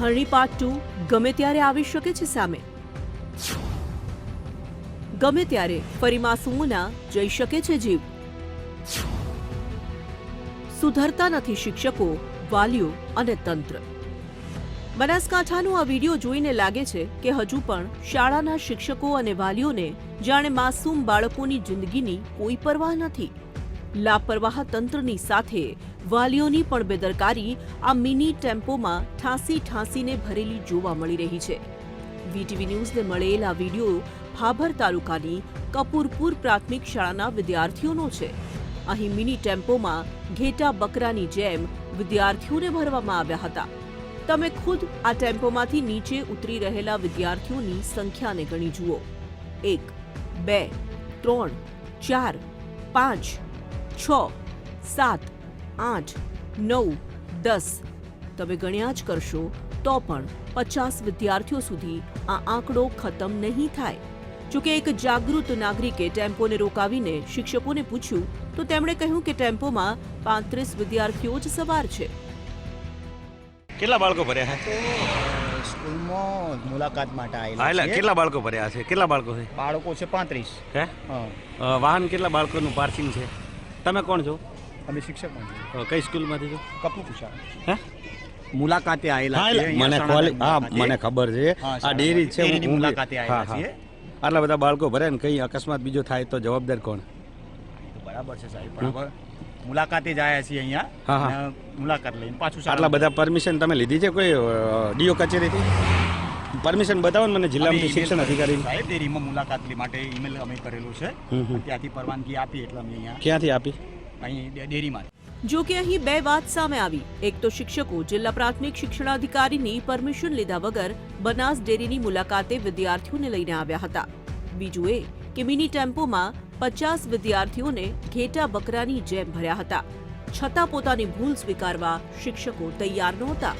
હરણી part two ગમે ત્યારે આવી શકે છે સામે. ગમે ત્યારે ફરી માસુમોના જઈ શકે છે જીવ. સુધરતા નથી શિક્ષકો, વાલીઓ અને તંત્ર. બનાસકાંઠાનો આ વીડિયો જોઈને લાગે છે કે હજુ પણ શાળાના શિક્ષકો અને વાલીઓને જાણે માસૂમ બાળકોની જિંદગીની કોઈ પરવા નથી. લાપરવાહ તંત્રની સાથે વાલીઓની પણ બેદરકારી આ મિની ટેમ્પોમાં ઠાંસી ઠાંસીને ભરેલી જોવા મળી રહી છે. વીટીવી ન્યૂઝને મળેલ આ વીડિયો ભાભર તાલુકાની કપૂરપુર પ્રાથમિક શાળાના વિદ્યાર્થીઓનો છે. અહીં મિની ટેમ્પોમાં ઘેટા બકરાની જેમ વિદ્યાર્થીઓને ભરવામાં આવ્યા હતા. તમે ખુદ આ ટેમ્પોમાંથી નીચે ઉતરી રહેલા વિદ્યાર્થીઓની સંખ્યાને ગણી જુઓ. એક, બે, ત્રણ, ચાર, પાંચ છ સાત આઠ નવ દસ. તમે ગણ્યા જ કરશો તો પણ પચાસ વિદ્યાર્થીઓ સુધી આ આંકડો ખતમ નહીં થાય. જોકે એક જાગૃત નાગરિકે ટેમ્પોને રોકાવીને શિક્ષકોને પૂછ્યું તો તેમણે કહ્યું કે ટેમ્પોમાં પાંત્રીસ વિદ્યાર્થીઓ જ સવાર છે. કેટલા બાળકો ભર્યા છે સ્કૂલમાં મુલાકાત માટે આવેલા કેટલા બાળકો ભર્યા છે? કેટલા બાળકો છે? બાળકો છે પાંત્રીસ. હે? વાહન કેટલા બાળકોનું પાર્કિંગ છે? તમે કોણ છો? અમે શિક્ષક કઈ સ્કૂલમાંથી છો? કપૂર કુશા હે? મુલાકાતે આવેલા મને હા મને ખબર છે. આ ડેરી છે હું- મુલાકાતે આવેલા. છીએ. આટલા બધા બાળકો ભરે ને કઈ અકસ્માત બીજો થાય તો જવાબદાર કોણ? બરાબર છે સાહેબ બરાબર. મુલાકાતે જ આવ્યા છીએ અહીંયા મુલાકાત લઈને પાછું આટલા બધા પરમિશન તમે લીધી છે કોઈ ડીઓ કચેરીથી? પરમિશન બતાવો મને જિલ્લામાંથી શિક્ષણ અધિકારી. સાહેબ ડેરીમાં મુલાકાત લે માટે ઈમેલ અમે કરેલું છે. ત્યાંથી પરવાનગી આપી એટલે અમે અહીંયા ક્યાંથી આપી? અહીં ડેરીમાં જો કે અહીં બે વાત સામે આવી. એક તો શિક્ષકો જિલ્લા પ્રાથમિક શિક્ષણાધિકારીની પરમિશન લીધા વગર બનાસ ડેરીની મુલાકાતે વિદ્યાર્થીઓને લઈને આવ્યા હતા. બીજું એ કે મિની ટેમ્પોમાં પચાસ વિદ્યાર્થીઓને ઘેટા બકરાની જેમ ભર્યા હતા. છતાં પોતાની ભૂલ સ્વીકારવા શિક્ષકો તૈયાર નહોતા.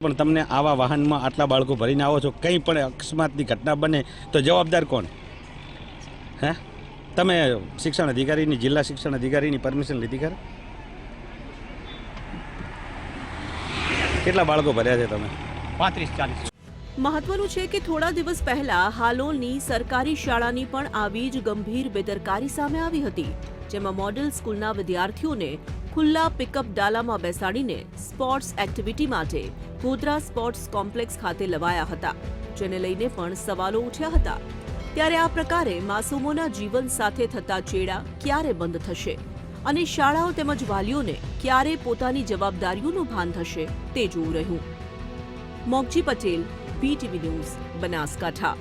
પણ તમને આવા વાહનમાં આટલા બાળકો ભરીને આવો છો કંઈ પણ અકસ્માતની ઘટના બને તો જવાબદાર કોણ? હે? તમે શિક્ષણ અધિકારીની જિલ્લા શિક્ષણ અધિકારીની પરમિશન લીધી ખરે? કેટલા બાળકો ભર્યા છે તમે? પાંત્રીસ ચાલીસ. મહત્વનું છે કે થોડા દિવસ પહેલા હાલોલની સરકારી શાળાની પણ આવી જ ગંભીર બેદરકારી સામે આવી હતી જેમાં મોડેલ સ્કૂલના વિદ્યાર્થીઓને ખુલ્લા પિકઅપ ડાલામાં બેસાડીને સ્પોર્ટ્સ એક્ટિવિટી માટે ગોધરા સ્પોર્ટ્સ કોમ્પ્લેક્સ ખાતે લવાયા હતા, જેને લઈને પણ સવાલો ઉઠ્યા હતા. ત્યારે આ પ્રકારે માસૂમોના જીવન સાથે થતા ચેડા ક્યારે બંધ થશે અને શાળાઓ તેમજ વાલીઓને ક્યારે પોતાની જવાબદારીઓનું ભાન થશે તે જોવું રહ્યું. Mogji Patel BTV news Banaskantha.